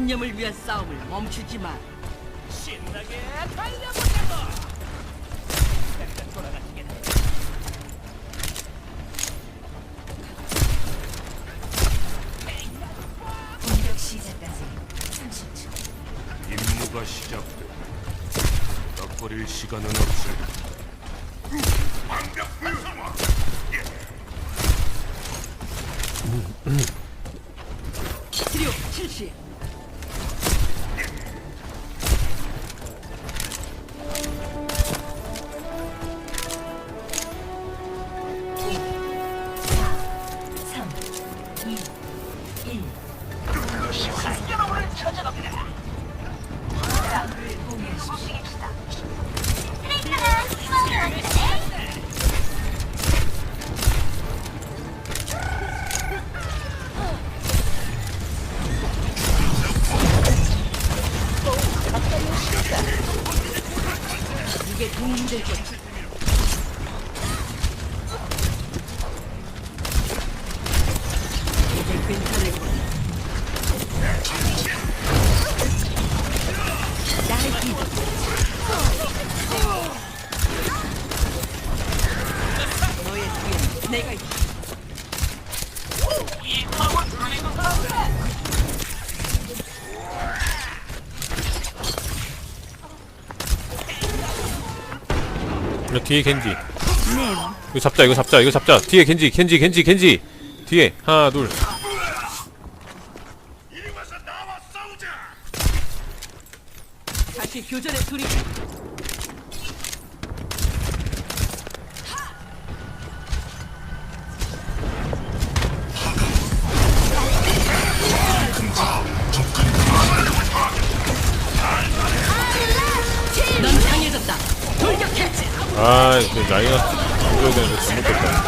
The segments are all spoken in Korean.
신념을 위한 싸움을 멈추지 마. 신나게 달려보자고. 잠깐 돌아가시게. 공격 시작까지 30초. 임무가 시작돼. 덕거릴 시간은 없을. 뒤에 겐지. 이거 잡자 이거 잡자 이거 잡자. 뒤에 겐지 겐지 겐지 겐지. 뒤에. 하나 둘. 다시 교전에 돌입. 이겨야 되는데 잘못됐다.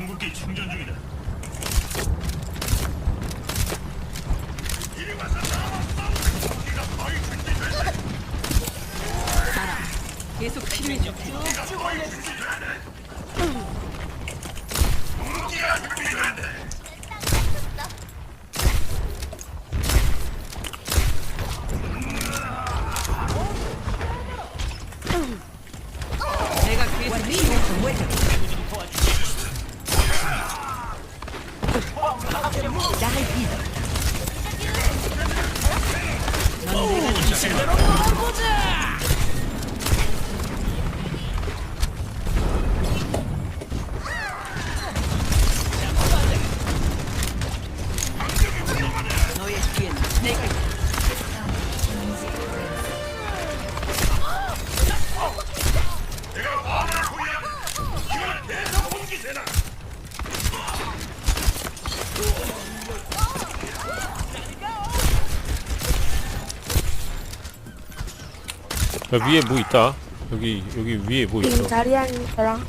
궁극기 충전 중이다. 이리 와서 나와 싸우자. 우리가 거의 준비됐다. 계속 치료해 줄게. 무기가 준비됐다. 내가 야, 위에 뭐 있다. 여기 여기 위에 뭐 있어. 자리안이랑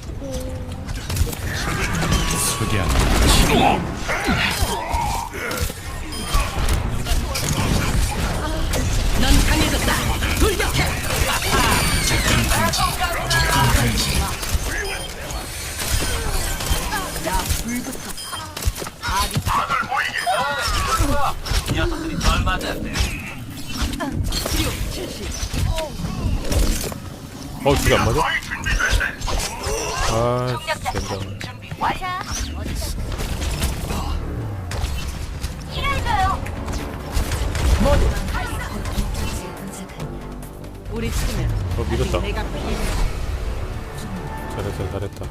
넌 강해졌다. 돌격해. 야, 불부터. 녀석들이 덜 맞았네. 치료 실시. 어, 저게 안 맞아? 아. 우리 팀은 어 밀었다 내가. 잘했다 잘했다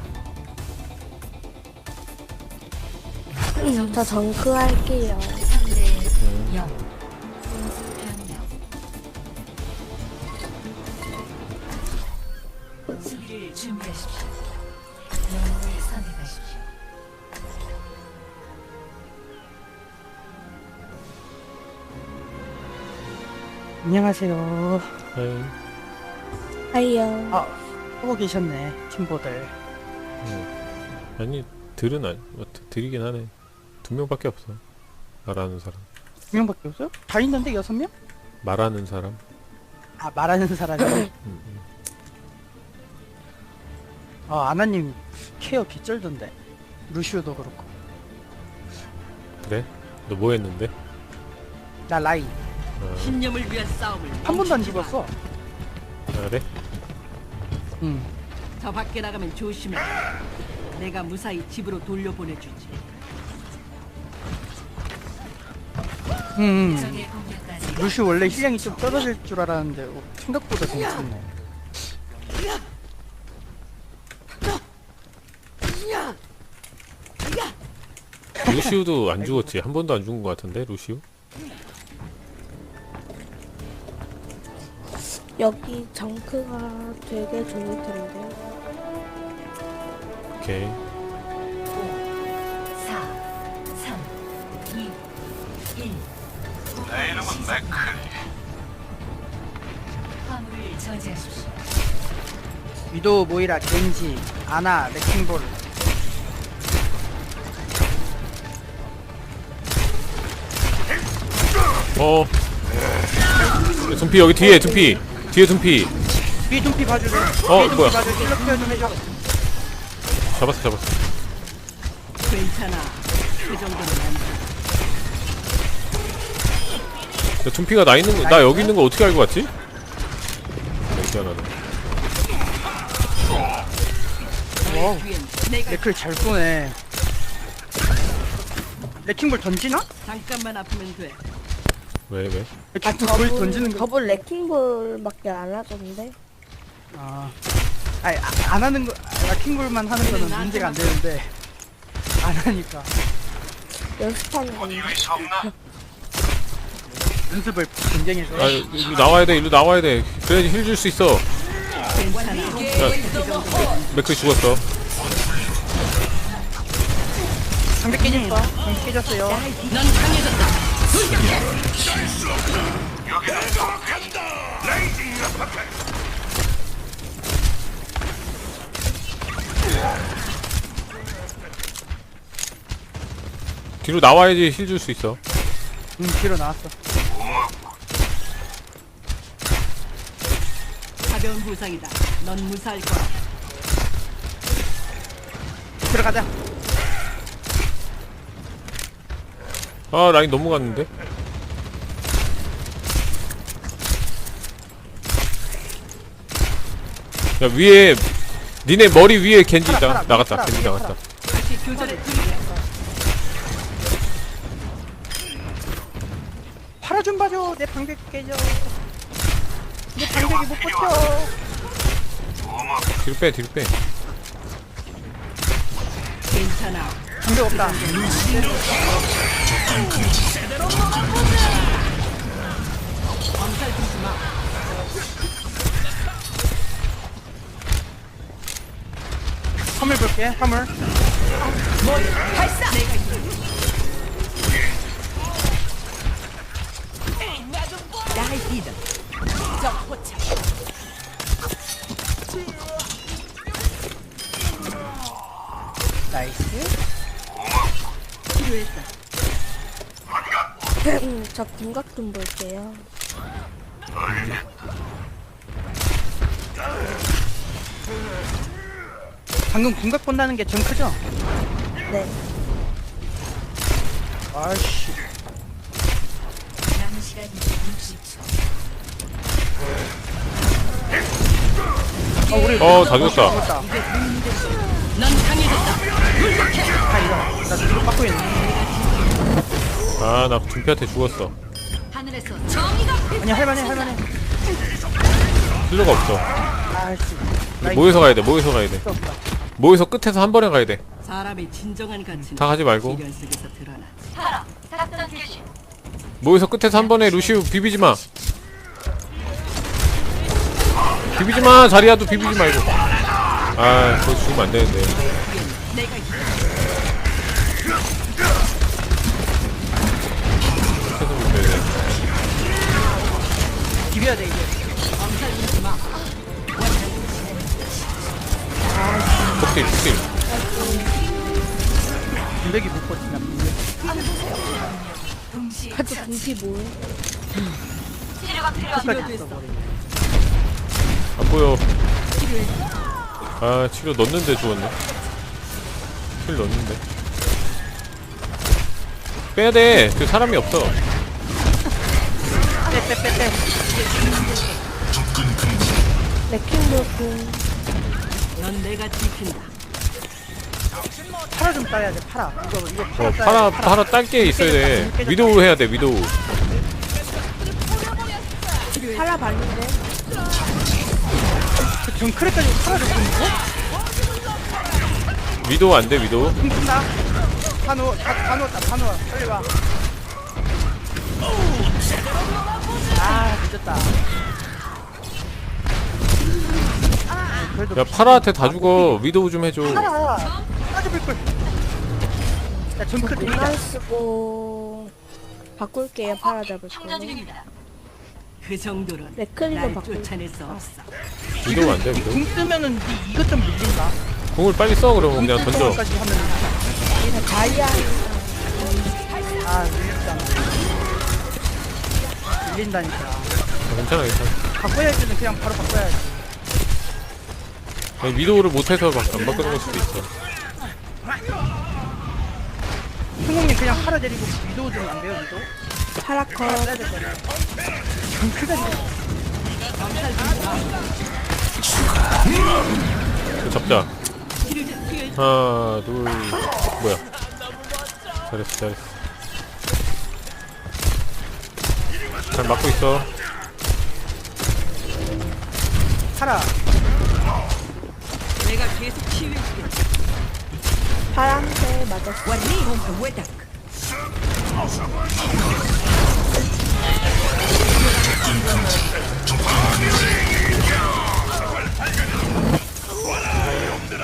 음, 저 정크 할게요. 3대 0. 준비하십시오. 영웅을 선택하십시오. 안녕하세요. 에이, 하이요. 아, 하고 계셨네, 팀보들. 아니 들은 아니 뭐, 드- 들이긴 하네 두 명밖에 없어 말하는 사람 두 명밖에 없어요? 다 있는데 여섯 명? 말하는 사람 아, 말하는 사람이. 음, 음. 아, 아나님 케어 개쩔던데. 루시오도 그렇고. 그래? 너 뭐 했는데? 나 라인. 어, 신념을 위한 싸움을 한 번도 안 멈추지 마. 죽었어. 아, 그래? 응. 더 밖에 나가면 조심해. 내가 무사히 집으로 돌려보내주지. 공격까지 루시오 원래 힐량이 좀 떨어질 줄 알았는데, 어, 생각보다 괜찮네. 루시우도 안 죽었지 한 번도 안 죽은 것 같은데 루시우? 여기 정크가 되게 좋을 텐데. 오케이 4, 3, 2, 1. 내 이름은 맥클리. 화물을 저지하십시오. 위도, 모이라, 겐지, 아나, 레킹볼. 어 둠피 여기 뒤에 둠피 뒤에 둠피 뒤에 둠피 봐줄래? 어, 뒤에 둠피 뭐야. 좀 해줘. 잡았어 잡았어 괜찮아. 그 정도는 안 돼. 야, 둠피가 나 있는 거 나 여기 있는 거 어떻게 알고 왔지? 미안하다 와우. 뒤엔 내가 레클 잘 쏘네. 레킹볼 던지나? 잠깐만 아프면 돼. 왜 왜? 레킹볼 거의 던지는 거. 저분 레킹볼밖에 안 하던데. 아, 아니 아, 안 하는 거, 라킹볼만 하는 거는 문제가 안 되는데 안 하니까 연습하는 건데. 연습을 굉장히 해서 아 일로 나와야 돼 일로 나와야 돼 그래야지 힐 줄 수 있어 괜찮아. 맥클 죽었어 상대 깨졌어. 상대 깨졌어요. 넌 강해졌다. 뒤로 나와야지 힐 줄 수 있어 응, 뒤로 나왔어. 가벼운 부상이다. 넌 무사할 거야. 들어가자. 아 라인 넘어갔는데 야 위에 니네 머리 위에 겐지 나, 팔아, 나갔다 겐지. 나갔다. 팔아 좀 봐줘. 내 방벽 깨져. 내 방벽이 못 버텨. 뒤로 빼 뒤로 빼 괜찮아. 방벽 없다. 화물 볼게. 화물. 나의 저 궁각 좀 볼게요. 방금 궁각 본다는 게 정크죠? 네. 아씨. 남은 시간 60초. 어, 우리 어, 다 죽었다. 넌 강해졌다. 다 이거. 나 뒤로 빠고 있네. 아나 둠피한테 죽었어. 하늘에서 정의가 아니 할만해 할만해. 힐러가 없어. 아씨. 나 모여서 가야 돼 모여서 가야 돼. 모여서 끝에서 한 번에 가야 돼. 다 사람의 진정한 가치는 가지 말고. 속에서. 모여서 끝에서 한 번에 루시우 비비지 마. 비비지 마 자리야도 비비지 말고. 아 그거 죽으면 안 되는데. 내가 비벼야 돼 이제. 폭딜 폭딜 분백이 못 버티나. 분백. 동시 하도 분피 뭐해? 끝까지 있어버려. 안 보여 아 치료 넣는데 죽었네 힐 넣는데 빼야돼 그 사람이 없어 빼빼빼빼. 레킹볼군 넌 내가 지킨다. 파라 좀 따야 돼. 파라. 이거 이거 파라 어 따야 파라 돼, 파라 딸 게 있어야 돼 위도우 해야 돼 위도우 팔아 봤는데 그 정크레까지 파라를 끊고 위도우 안 돼 위도우 끊긴다. 다 누워 다, 다 누웠다. 다 누워. 빨리 와. 아 늦었다. 아, 그래도 야 파라한테 다 죽어 위도우 좀 해줘 파라. 빠져볼 걸. 야 정크 내리자. 공간 쓰고 바꿀게요 팔아 잡을 충전 거 중입니다. 그 정도로 레클리로 날 바꿀 쫓아낼 수 없어. 위도우 안돼 위도우 궁 쓰면은 니 이것 좀 밀린다. 공을 빨리 써 그러면 그냥 궁 던져 하면 다이아 아 밀린다. 밀린다니까. 아, 괜찮아 괜찮아 바꿔야 할 때는 그냥 바로 바꿔야지. 아니, 위도우를 못해서 막 안 바꾸는 걸 수도 있어. 승공님 그냥 팔아 데리고 위도우 좀 안 돼요 위도우? 파라 컷. 빼야 될 거야. 정크가 이거 잡자. 하나 둘 뭐야? 잘했어 잘했어. 잘 막고 있어 팔아. 내가 계속 치유해주겠다. 파란색 맞았어 완리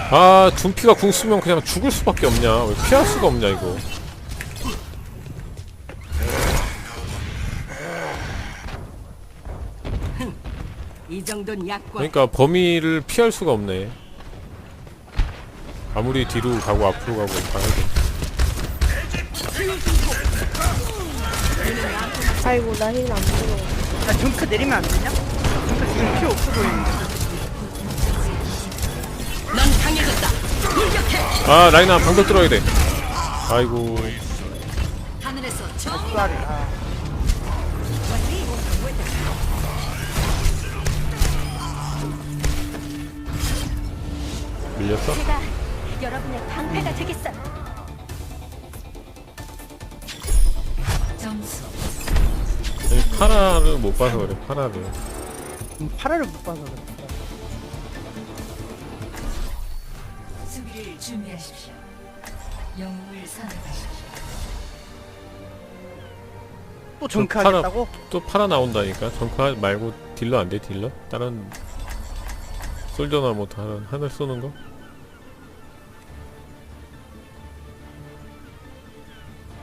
아 둠피가 궁 쓰면 그냥 죽을 수밖에 없냐 왜 피할 수가 없냐 이거 정도는 약과 그러니까 범위를 피할 수가 없네 아무리 뒤로 가고 앞으로 가고 가야돼 아이고 나 힐 안 들어 나 정크 내리면 안 되냐? 정크 지금 필요 없어 보이는데. 넌 강해졌다. 아 라인아 방벽 들어야 돼 아이고 하늘에서. 아. 밀렸어? 제가 여러분의 방패가 되겠어요. 점수 아니, 파라를 못 봐서 그래 파라를 음, 파라를 못 봐서 그래. 수비를 준비하십시오. 영웅을 선택하십시오. 또 정크 파라- 하겠다고? 또 파라 나온다니까 정크 말고 딜러 안 돼 딜러? 다른 솔저나 뭐 다른 하늘 쏘는 거?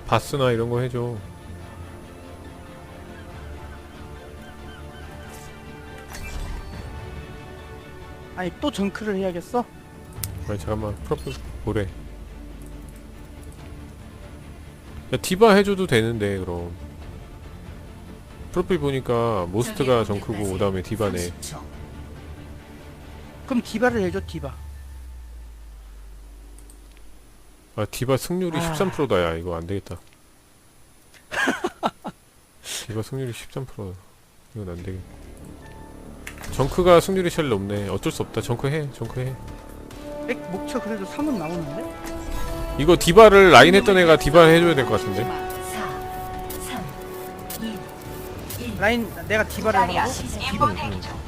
바스나 이런 거 해줘 아니 또 정크를 해야겠어? 아니 잠깐만 프로필 보래 야 디바 해줘도 되는데 그럼 프로필 보니까 모스트가 정크고 그 다음에 디바네 30초. 그럼 디바를 해줘 디바. 아 디바 승률이 아. 13%다 야. 이거 안 되겠다. 디바 승률이 13% 이건 안 되겠. 정크가 승률이 제일 높네. 어쩔 수 없다. 정크 해. 정크 해. 맥 목표 그래도 3은 나오는데? 이거 디바를 라인 했던 애가 디바 해줘야 될 것 같은데? 4, 3, 2, 1. 라인 내가 디바를. 하고? 중.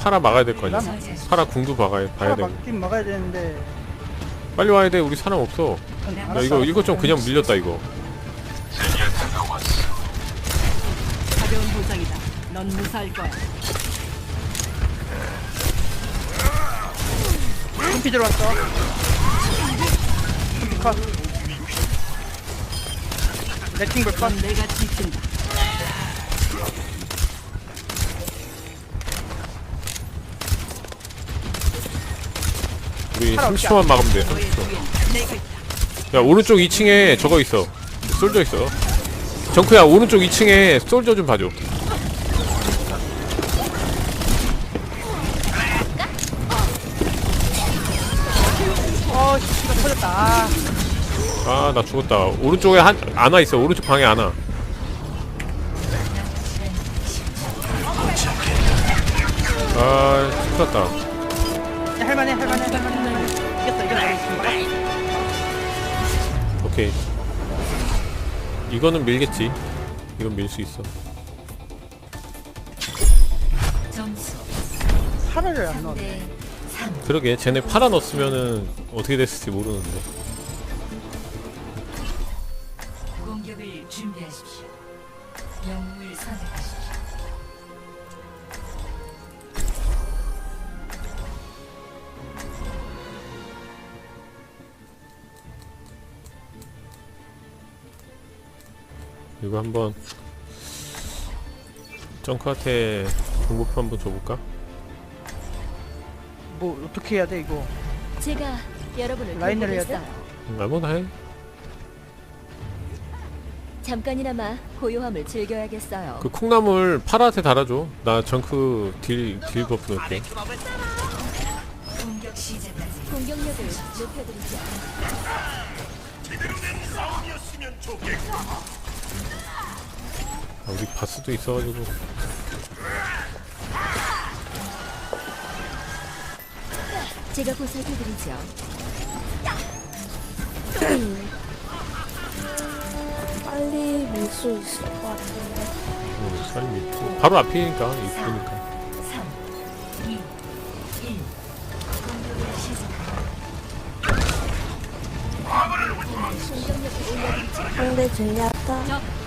파라 막아야 될 거 아니야. 파라 궁도 봐야, 봐야 되고. 막긴 막아야 되는데 빨리 와야 돼 우리 사람 없어 음, 야 이거. 이거 좀 그냥 밀렸다 이거. 가벼운 보상이다. 넌 무사할 거야. 금피 들어왔어 금피 컷 레킹볼 컷넌 내가 지킨다. 우리 파라 없지 30초만 막으면 돼 너의 30초. 뒤엔 내가 있다. 야 오른쪽 2층에 저거 있어. 솔저 있어. 정크야 오른쪽 2층에 솔저 좀 봐줘. 어 씨가 터졌다. 아, 아 나 죽었다. 오른쪽에 한 아나 있어. 오른쪽 방에 아나. 아 죽었다. 야, 할만해 할만해 할만해. 이겼다 이겼다 오케이. 이거는 밀겠지. 이건 밀 수 있어. 점수. 파라를 안 넣었네. 대 3. 그러게 쟤네 팔아 넣었으면은 어떻게 됐을지 모르는데. 공격을 준비하십시오. 영웅을 선택하십시오. 이거 한번 정크한테 공부표 한번 줘볼까? 뭐 어떻게 해야 돼 이거 제가 여러분을 라인을 해야 돌보겠어요. 음, 아무나 해 잠깐이나마 고요함을 즐겨야겠어요. 그 콩나물 파라한테 달아줘 나 정크 딜, 딜 버프 넣을게 공격력을 높여드리죠. 싸움이었으면 좋겠고 아, 우리 바스도 있어가지고 제가 보살펴드리죠. 빨리 밀 수 있을 것 같은데. 어, 살이 있고 바로 앞이니까 이쁘니까 3, 2, 1. 공격을 시작합니다. 상대 젠야타. 음,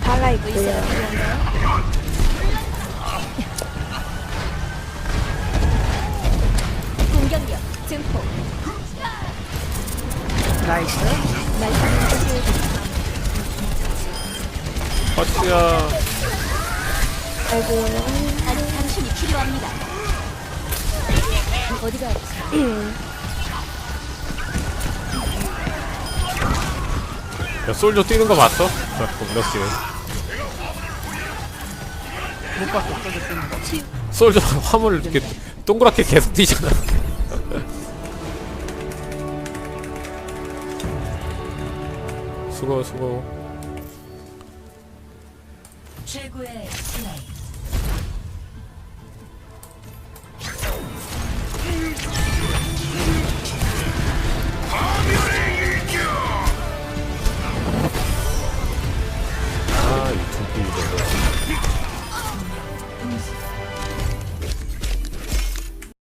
파라 있고요. 공격력 증폭. 나이스. 바스야 아이고, 당, 당신이 필요합니다. 어디가 야 솔저 뛰는 거 봤어? 뛰네 못 봤어 어쩌는 거. 솔저 화물을 이렇게 동그랗게 계속 뛰잖아 수고 수고 최고의 플레이.